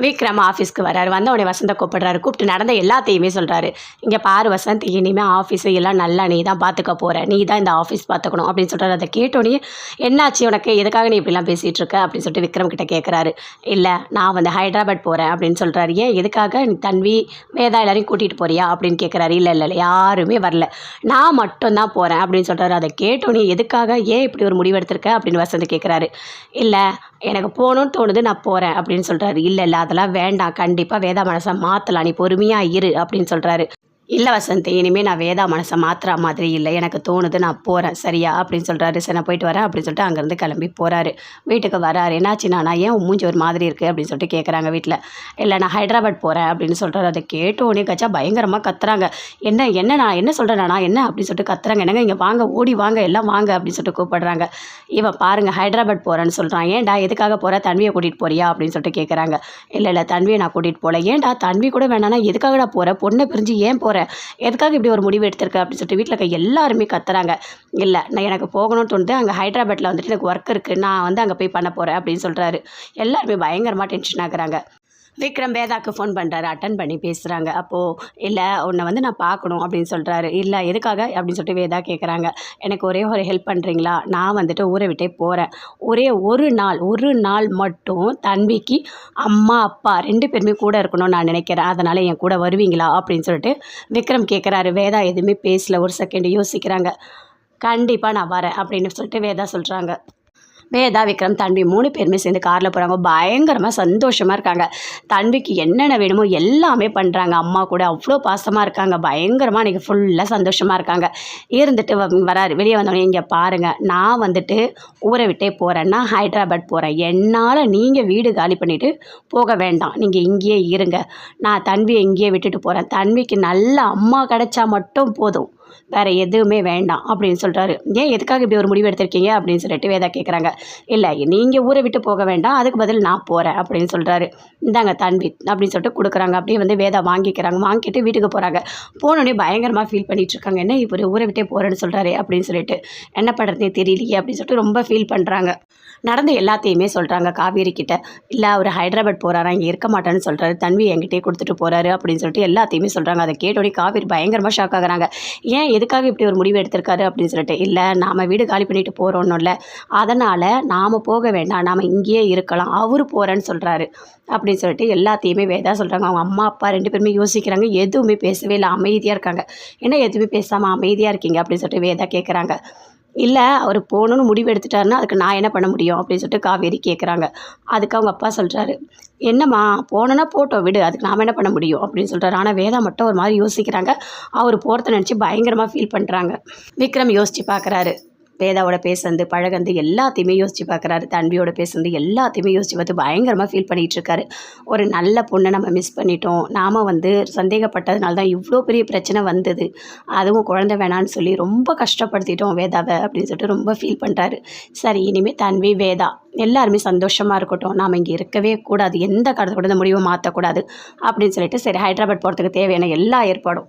விக்ரம் ஆஃபீஸ்க்கு வராரு. வந்த உடனே வசந்த கூப்பிடுறாரு. கூப்பிட்டு நடந்த எல்லாத்தையுமே சொல்கிறாரு இங்கே பாரு வசந்த் இனிமேல் ஆஃபீஸு எல்லாம் நல்லா நீ தான் பார்த்துக்க போகிற நீ தான் இந்த ஆஃபீஸ் பார்த்துக்கணும் அப்படின்னு சொல்கிறாரு அதை கேட்டோடனே என்னாச்சு உனக்கு? எதுக்காக நீ இப்படிலாம் பேசிகிட்டு இருக்க? அப்படின்னு சொல்லிட்டு விக்ரம் கிட்ட கேட்குறாரு இல்லை நான் வந்து ஹைதராபாத் போகிறேன் அப்படின்னு சொல்கிறாரு ஏன்? எதுக்காக? நீ தன்வி வேதா எல்லாரையும் கூட்டிகிட்டு போறியா? அப்படின்னு கேட்குறாரு இல்லை இல்லை இல்லை யாருமே வரல. நான் மட்டும்தான் போகிறேன் அப்படின்னு சொல்கிறாரு அதை கேட்டோடனே எதுக்காக? ஏன் இப்படி ஒரு முடிவு எடுத்திருக்க? அப்படின்னு வசந்த் கேட்குறாரு இல்லை எனக்கு போகணும்னு தோணுது நான் போகிறேன் அப்படின்னு சொல்கிறாரு இல்லை இல்லை அதெல்லாம் வேண்டாம். கண்டிப்பாக வேதா மனசை மாற்றலாம் நீ பொறுமையாக இரு அப்படின்னு சொல்கிறாரு இல்லை வசந்த் இனிமேல் நான் வேதா மனசை மாற்றுற மாதிரி இல்லை. எனக்கு தோணுது நான் போகிறேன் சரியா? அப்படின்னு சொல்கிறாரு சரி நான் போயிட்டு வரேன் அப்படின்னு சொல்லிட்டு அங்கேருந்து கிளம்பி போகிறாரு வீட்டுக்கு வராரு. என்னாச்சுண்ணா நானா? ஏன் மூஞ்சி ஒரு மாதிரி இருக்குது அப்படின்னு சொல்லிட்டு கேட்குறாங்க வீட்டில் இல்லை நான் ஹைதராபாத் போகிறேன் அப்படின்னு சொல்கிறாரு அதை கேட்டோடனே கச்சா பயங்கரமாக கத்துறாங்க. என்ன என்ன நான் என்ன சொல்கிறேண்ணா என்ன அப்படின்னு சொல்லிட்டு கத்துறாங்க. என்னங்க இங்கே வாங்க ஓடி வாங்க எல்லாம் வாங்க அப்படின்னு சொல்லிட்டு கூப்பிடுறாங்க. இவன் பாருங்க ஹைதராபாத் போகிறேன்னு சொல்கிறான் ஏன்டா எதுக்காக போகிற தன்வியை கூட்டிகிட்டு போறியா? அப்படின்னு சொல்லிட்டு கேட்குறாங்க இல்லை இல்லை தன்வியை நான் கூட்டிகிட்டு போகல ஏன்டா தன்வி கூட வேணானா எதுக்காகடா போகிற பொண்ணை பிரிஞ்சு ஏன் போகிற எதுக்காக இப்படி ஒரு முடிவு எடுத்திருக்க அப்படின்னு சொல்லிட்டு வீட்டில் இருக்க எல்லாருமே கத்துறாங்க. இல்லை நான் எனக்கு போகணும்னு தோணுது அங்கே ஹைதராபாத்தில் வந்துட்டு எனக்கு ஒர்க் இருக்குது நான் வந்து அங்கே போய் பண்ண போகிறேன் அப்படின்னு சொல்கிறாரு எல்லாருமே பயங்கரமாக டென்ஷன் ஆகுறாங்க. விக்ரம் வேதாக்கு ஃபோன் பண்ணுறாரு அட்டன் பண்ணி பேசுகிறாங்க அப்போது இல்லை உன்னை வந்து நான் பார்க்கணும் அப்படின்னு சொல்கிறாரு இல்லை எதுக்காக? அப்படின்னு சொல்லிட்டு வேதா கேட்குறாங்க எனக்கு ஒரே ஒரு ஹெல்ப் பண்ணுறீங்களா நான் வந்துட்டு ஊரை விட்டே போகிறேன் ஒரே ஒரு நாள் ஒரு நாள் மட்டும் தன்விக்கு அம்மா அப்பா ரெண்டு பேருமே கூட இருக்கணும்னு நான் நினைக்கிறேன். அதனால் என் கூட வருவீங்களா? அப்படின்னு சொல்லிட்டு விக்ரம் கேட்குறாரு வேதா எதுவுமே பேசல. ஒரு செகண்ட் யோசிக்கிறாங்க. கண்டிப்பாக நான் வரேன் அப்படின்னு சொல்லிட்டு வேதா சொல்கிறாங்க வேதா விக்ரம் தன்வி மூணு பேருமே சேர்ந்து காரில் போகிறாங்க பயங்கரமாக சந்தோஷமாக இருக்காங்க. தன்விக்கு என்னென்ன வேணுமோ எல்லாமே பண்ணுறாங்க அம்மா கூட அவ்வளோ பாசமாக இருக்காங்க. பயங்கரமாக அன்றைக்கி ஃபுல்லாக சந்தோஷமாக இருக்காங்க. இருந்துட்டு வ- வராரு. வெளியே வந்தோடனே இங்கே பாருங்கள் நான் வந்துட்டு ஊரை விட்டே போகிறேன் நான் ஹைதராபாத் போகிறேன் என்னால் நீங்கள் வீடு காலி பண்ணிவிட்டு போக வேண்டாம். நீங்கள் இங்கேயே இருங்க. நான் தன்வியை இங்கேயே விட்டுட்டு போகிறேன் தன்விக்கு நல்ல அம்மா கிடைச்சா மட்டும் போதும். வேறு எதுவுமே வேண்டாம் அப்படின்னு சொல்கிறாரு ஏன் எதுக்காக இப்படி ஒரு முடிவு எடுத்திருக்கீங்க? அப்படின்னு சொல்லிட்டு வேதா கேட்குறாங்க இல்லை நீங்கள் ஊரை விட்டு போக வேண்டாம். அதுக்கு பதில் நான் போகிறேன் அப்படின்னு சொல்கிறாரு இந்தாங்க தன்வி அப்படின்னு சொல்லிட்டு கொடுக்குறாங்க. அப்படியே வந்து வேதா வாங்கிக்கிறாங்க. வாங்கிட்டு வீட்டுக்கு போகிறாங்க போனோடனே பயங்கரமாக ஃபீல் பண்ணிகிட்ருக்காங்க இருக்காங்க. என்ன இப்போ ஊரை விட்டே போகிறேன்னு சொல்கிறாரு அப்படின்னு சொல்லிட்டு. என்ன பண்ணுறதே தெரியலையே அப்படின்னு சொல்லிட்டு ரொம்ப ஃபீல் பண்ணுறாங்க நடந்த எல்லாத்தையுமே சொல்கிறாங்க காவேரி கிட்ட. இல்லை அவர் ஹைதராபாத் போகிறாரா இங்கே இருக்க மாட்டேன்னு சொல்கிறாரு தன்வி என்கிட்டயே கொடுத்துட்டு போகிறாரு அப்படின்னு சொல்லிட்டு எல்லாத்தையுமே சொல்கிறாங்க அதை கேட்டோடனே காவேரி பயங்கரமாக ஷாக் ஆகுறாங்க. ஏன் எதுக்காக இப்படி ஒரு முடிவு எடுத்திருக்காரு அப்படின்னு சொல்லிட்டு இல்லை நாம் வீடு காலி பண்ணிட்டு போகிறோன்னு இல்லை. அதனால் நாம் போக வேண்டாம். நாம் இங்கேயே இருக்கலாம். அவர் போகிறேன்னு சொல்கிறாரு அப்படின்னு சொல்லிட்டு எல்லாத்தையுமே வேதா சொல்கிறாங்க அவங்க அம்மா அப்பா ரெண்டு பேருமே யோசிக்கிறாங்க. எதுவுமே பேசவே இல்லை. அமைதியாக இருக்காங்க. என்ன எதுவுமே பேசாமல் அமைதியாக இருக்கீங்க? அப்படின்னு சொல்லிட்டு வேதா கேட்குறாங்க இல்லை அவர் போகணுன்னு முடிவு எடுத்துட்டாருன்னா அதுக்கு நான் என்ன பண்ண முடியும்? அப்படின்னு சொல்லிட்டு காவேரி கேட்குறாங்க அதுக்கு அவங்க அப்பா சொல்கிறாரு என்னம்மா போனோன்னா போட்டோம் விடு அதுக்கு நாம் என்ன பண்ண முடியும்? அப்படின்னு சொல்கிறாரு ஆனால் வேதா மட்டும் ஒரு மாதிரி யோசிக்கிறாங்க. அவர் போகிறத நினச்சி பயங்கரமாக ஃபீல் பண்ணுறாங்க விக்ரம் யோசித்து பார்க்குறாரு வேதாவோட பேசுறது பழகந்து எல்லாத்தையுமே யோசித்து பார்க்குறாரு தன்வியோட பேசுறது எல்லாத்தையுமே யோசித்து பார்த்து பயங்கரமாக ஃபீல் பண்ணிகிட்டு இருக்காரு. ஒரு நல்ல பொண்ணை நம்ம மிஸ் பண்ணிட்டோம். நாம் வந்து சந்தேகப்பட்டதுனால தான் இவ்வளோ பெரிய பிரச்சனை வந்தது. அதுவும் குழந்தை வேணான்னு சொல்லி ரொம்ப கஷ்டப்படுத்திட்டோம் வேதாவை அப்படின்னு சொல்லிட்டு ரொம்ப ஃபீல் பண்ணுறாரு சரி இனிமேல் தன்வி வேதா எல்லாருமே சந்தோஷமாக இருக்கட்டும். நாம் இங்கே இருக்கவே கூடாது. எந்த காலத்தை கூட இந்த முடிவை மாற்றக்கூடாது அப்படின்னு சொல்லிட்டு சரி ஹைதராபாத் போகிறதுக்கு தேவையான எல்லா ஏற்பாடும்.